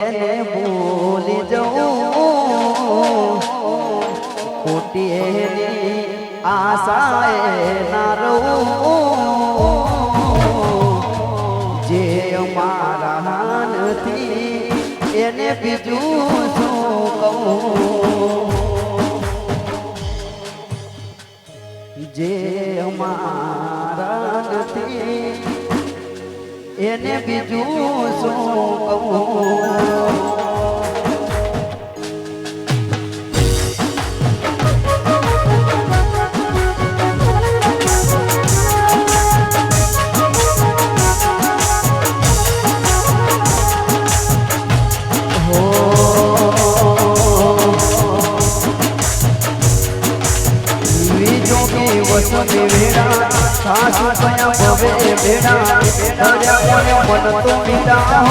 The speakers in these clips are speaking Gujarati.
એને ભૂલી જવું ખોટી એની આશાએ બીજું શું સાસુ કયા ભવે ભેડા કર્યા કોને મન તો પીડા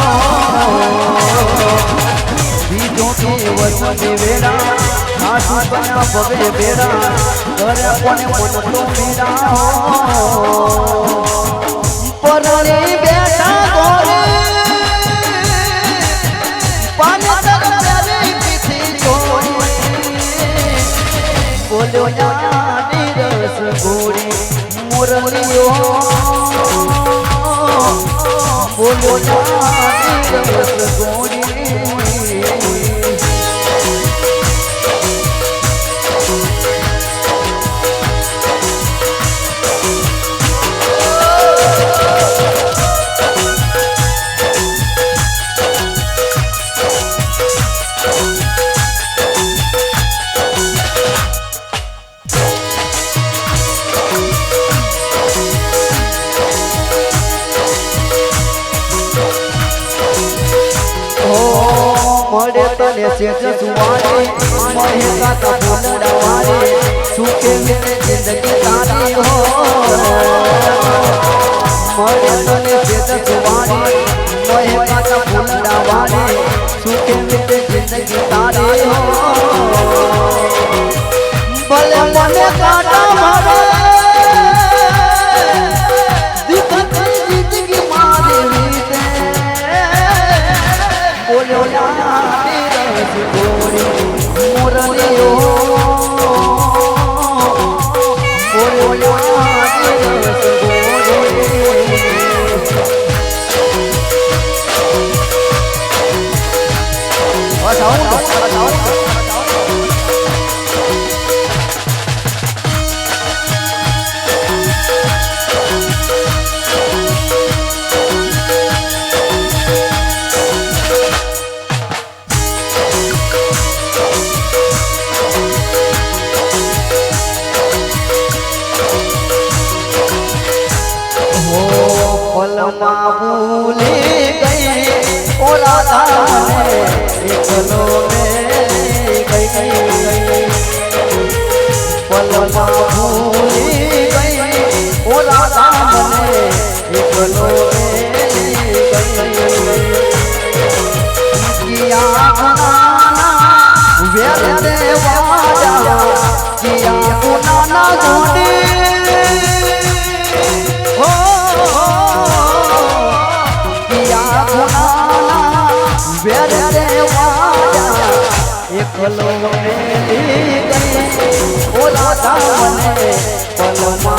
બીજો કે વસતી વેડા સાસુ કયા ભવે ભેડા કર્યા કોને મન તો પીડા પરણી બેઠા ગોરે પાને તર પ્યારી પીથી છોડી બોલ્યો જાની રસ ગોરી મુરલીઓ. જાની રસ ગોરી મળે તને સેજ સુવારી મળે કાકા બોલડા વારી સુખે મિલે જિંદગી તારી હો. મળે તને સેજ સુવારી મળે કાકા બોલડા વારી સુખે મિલે જિંદગી તારી હો. 抢完抢完 એકલો મેલી ગઈ પલમાં ભૂલી ગઈ ઓ રાધાને એકલો મેલી ગઈ કિયા ગુનાના વેર એકલો મેલી ગઈ ઓ રાધા મને પલમાં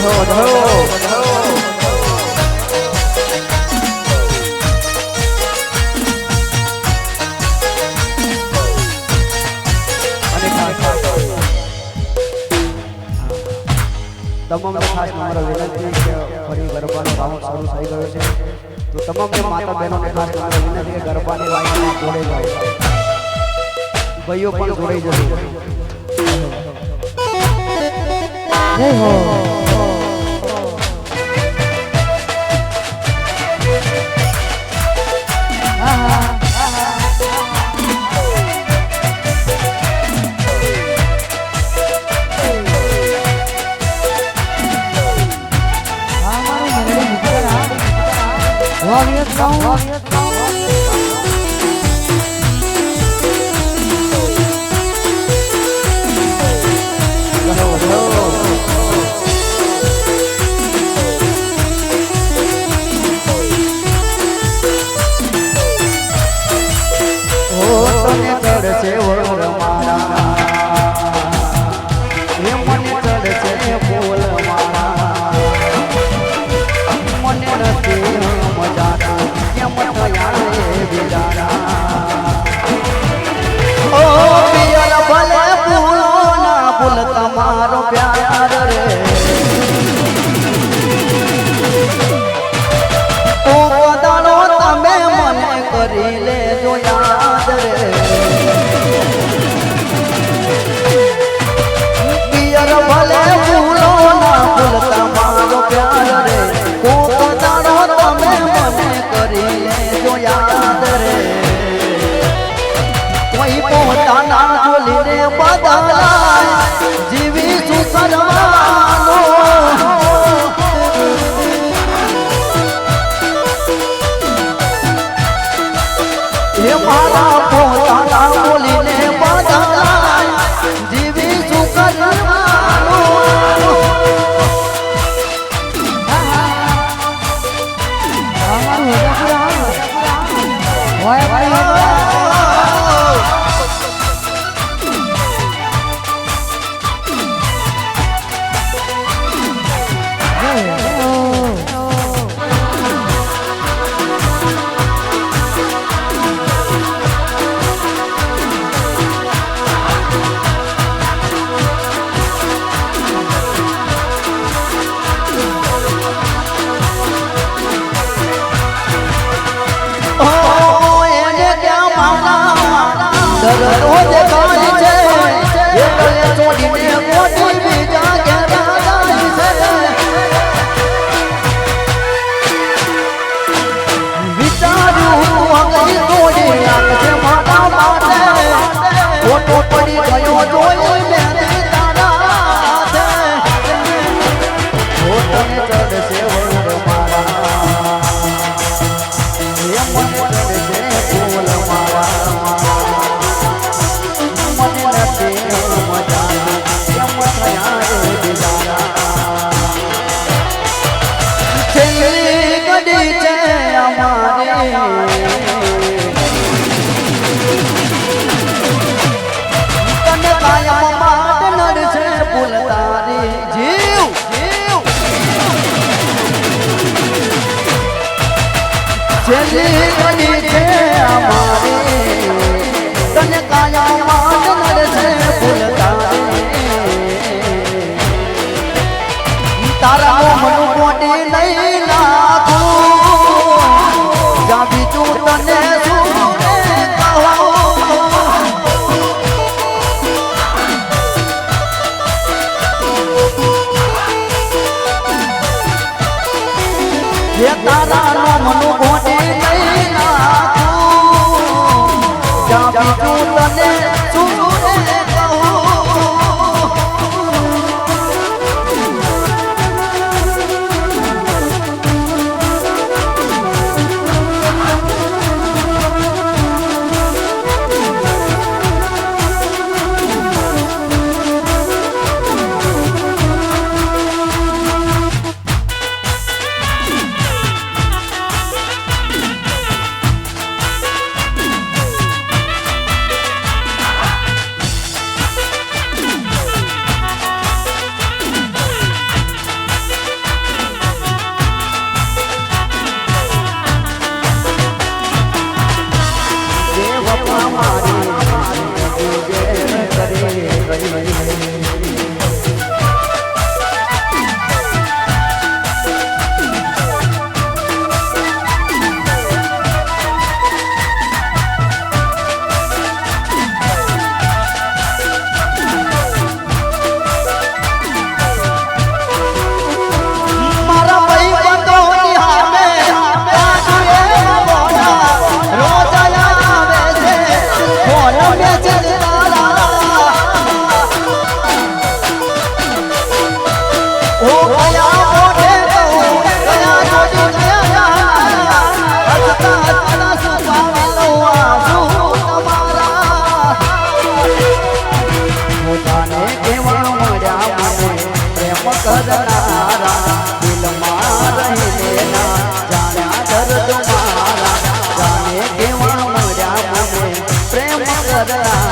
વધારો વધારો ફરી ગરબાનો ભાવ શરૂ થઈ ગયો છે તો તમામને માતા ગરબાની વાઈના જોડે જાઓ ભાઈઓ પણ જોડાઈ જશે જય હો yeah યાદ રે કોઈ પોતાના ચોલીને બદલાય જીવી સુસરવા Yeah. કરનારા દિલમાં રહેલા જાણ્યા દર્દ મારા જાણે કેવા મળ્યા મને પ્રેમ કરનારા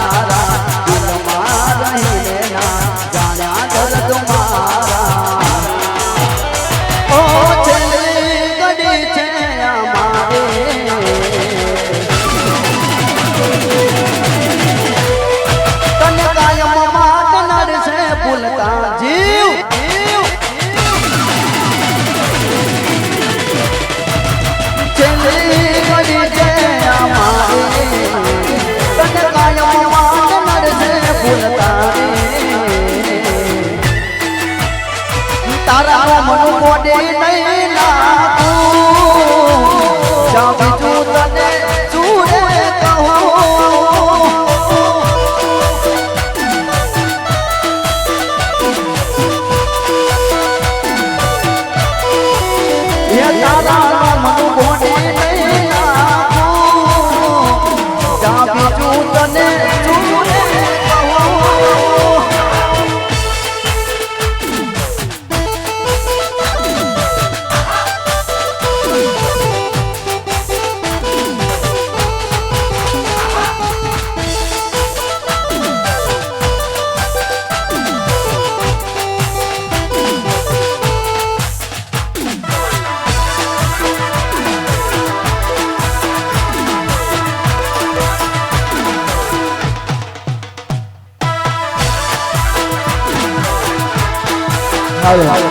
对